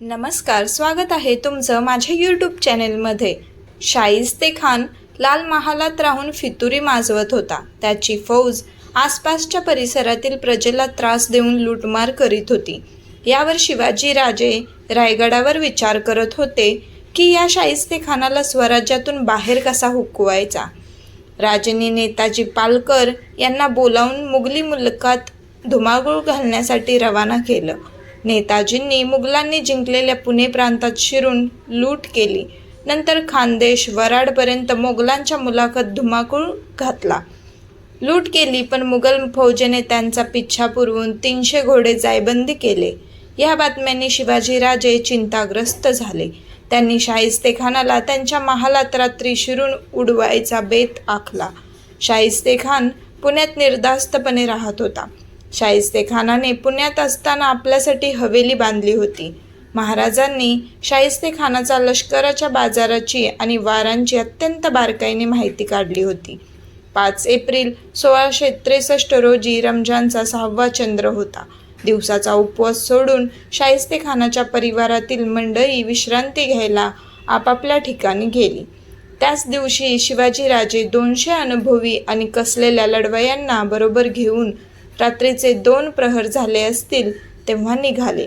नमस्कार स्वागत आहे तुमचं माझ्या यूट्यूब चॅनेलमध्ये शाहिस्ते खान लाल महालात राहून फितुरी माजवत होता. त्याची फौज आसपासच्या परिसरातील प्रजेला त्रास देऊन लूटमार करीत होती. यावर शिवाजी राजे रायगडावर विचार करत होते की या शाहिस्ते खानाला स्वराज्यातून बाहेर कसा हुकवायचा? राजेने नेताजी पालकर यांना बोलावून मुघली मुलकात धुमाकूळ घालण्यासाठी रवाना केलं. नेताजींनी मुघलांनी जिंकलेल्या पुणे प्रांतात शिरून लूट केली. नंतर खानदेश वराडपर्यंत मोगलांच्या मुलाखत धुमाकूळ घातला. लूट केली पण मुघल फौजेने त्यांचा पिच्छा पुरवून तीनशे घोडे जायबंदी केले. या बातम्यांनी शिवाजीराजे चिंताग्रस्त झाले. त्यांनी शाहिस्तेखानाला त्यांच्या महालात रात्री शिरून उडवायचा बेत आखला. शाहिस्तेखान पुण्यात निर्धास्तपणे राहत होता. शाहिस्ते खानाने पुण्यात असताना आपल्यासाठी हवेली बांधली होती. महाराजांनी शाहिस्ते खानाचा लष्कराच्या बाजाराची आणि वारांची अत्यंत बारकाईने माहिती काढली होती. पाच एप्रिल सोळाशे त्रेसष्ट रोजी रमजानचा सहावा चंद्र होता. दिवसाचा उपवास सोडून शाहिस्ते खानाच्या परिवारातील मंडळी विश्रांती घ्यायला आपापल्या ठिकाणी गेली. त्याच दिवशी शिवाजीराजे दोनशे अनुभवी आणि कसलेल्या लढवयांना बरोबर घेऊन रात्रीचे दोन प्रहर झाले असतील तेव्हा निघाले.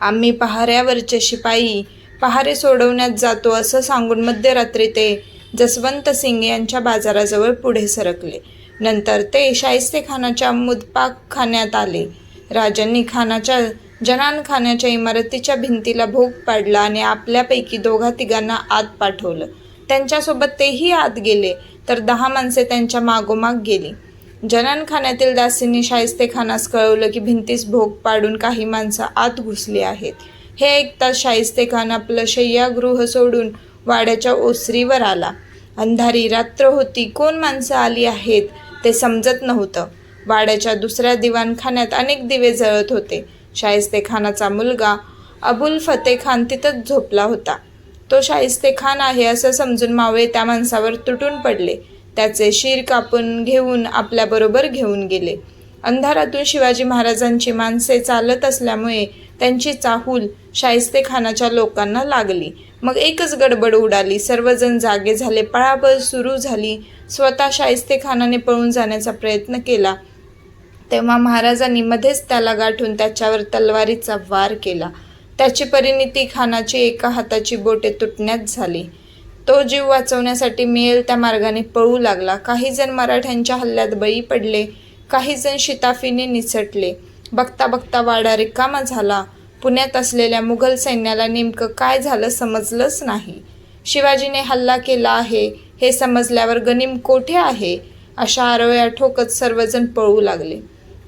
आम्ही पहाऱ्यावरचे शिपाई पहारे सोडवण्यात जातो असं सांगून मध्यरात्री ते जसवंत सिंग यांच्या बाजाराजवळ पुढे सरकले. नंतर ते शाहिस्ते खानाच्या मुदपाकखान्यात आले. राजांनी खानाच्या जनानखान्याच्या इमारतीच्या भिंतीला भोग पाडला आणि आपल्यापैकी दोघा तिघांना आत पाठवलं. त्यांच्यासोबत तेही आत गेले तर दहा माणसे त्यांच्या मागोमाग गेली. जनानखान्यातील दासींनी शाहिस्ते खानास कळवलं की भिंतीस भोग पाडून काही माणसं आत घुसली आहेत. हे ऐकताच शाहिस्ते खान आपलं शय्यागृह सोडून वाड्याच्या ओसरीवर आला. अंधारी रात्र होती कोण माणसं आली आहेत ते समजत नव्हतं. वाड्याच्या दुसऱ्या दिवाणखान्यात अनेक दिवे जळत होते. शाहिस्ते खानाचा मुलगा अबुल फते खान तिथंच झोपला होता. तो शाहिस्ते खान आहे असं समजून मावळे त्या माणसावर तुटून पडले. त्याचे शिर कापून घेऊन आपल्याबरोबर घेऊन गेले. अंधारातून शिवाजी महाराजांची माणसे चालत असल्यामुळे त्यांची चाहूल शाहिस्तेखानाच्या लोकांना लागली. मग एकच गडबड उडाली. सर्वजण जागे झाले. पळापळ सुरू झाली. स्वतः शाहिस्तेखानाने पळून जाण्याचा प्रयत्न केला. तेव्हा महाराजांनी मध्येच त्याला गाठून त्याच्यावर तलवारीचा वार केला. त्याची परिणिती खानाची एका हाताची बोटे तुटण्यात झाली. तो जीव वाचवण्यासाठी मिळेल त्या मार्गाने पळू लागला. काही जण मराठ्यांच्या हल्ल्यात बळी पडले काही जण शिताफीने निसटले. बघता बघता वाडा रिकामा झाला. पुण्यात असलेल्या मुघल सैन्याला नेमकं काय झालं समजलंच नाही. शिवाजीने हल्ला केला आहे हे समजल्यावर गनिम कोठे आहे? अशा आरोळ्या ठोकत सर्वजण पळू लागले.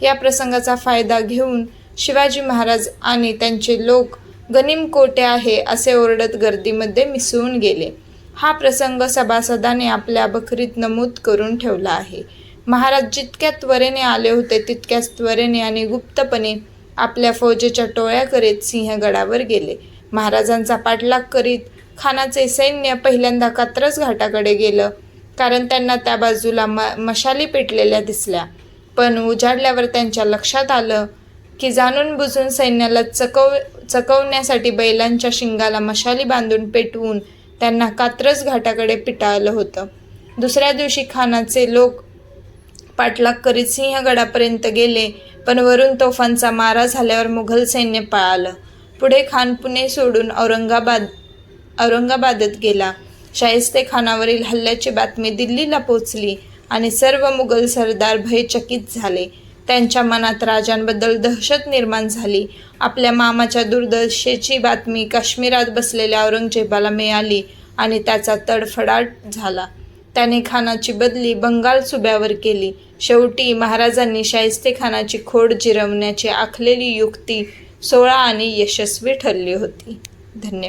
या प्रसंगाचा फायदा घेऊन शिवाजी महाराज आणि त्यांचे लोक गनिम कोठे आहे असे ओरडत गर्दीमध्ये मिसळून गेले. हा प्रसंग सभासदाने आपल्या बखरीत नमूद करून ठेवला आहे. महाराज जितक्या त्वरेने आले होते तितक्याच त्वरेने आणि गुप्तपणे आपल्या फौजेच्या टोळ्या करीत सिंहगडावर गेले. महाराजांचा पाठलाग करीत खानाचे सैन्य पहिल्यांदा कात्रज घाटाकडे गेलं कारण त्यांना त्या बाजूला म मशाली पेटलेल्या दिसल्या. पण उजाडल्यावर त्यांच्या लक्षात आलं की जाणून बुजून सैन्याला चकव चकवण्यासाठी बैलांच्या शिंगाला मशाली बांधून पेटवून त्यांना कात्रज घाटाकडे पिटाळलं होतं. दुसऱ्या दिवशी खानाचे लोक पाठलाग करीत सिंहगडापर्यंत गेले पण वरून तोफांचा मारा झाल्यावर मुघल सैन्य पळालं. पुढे खान पुणे सोडून औरंगाबाद औरंगाबादेत गेला. शाहिस्ते खानावरील हल्ल्याची बातमी दिल्लीला पोचली आणि सर्व मुघल सरदार भयचकित झाले. त्यांच्या मनात राजांबद्दल दहशत निर्माण झाली. आपल्या मामाच्या दुर्दशेची बातमी काश्मीरात बसलेल्या औरंगजेबाला मिळाली आणि त्याचा तडफडाट झाला. त्याने खानाची बदली बंगाल सुब्यावर केली. शेवटी महाराजांनी शाहिस्ते खानाची खोड जिरवण्याची आखलेली युक्ती सोळा आणि यशस्वी ठरली होती. धन्यवाद.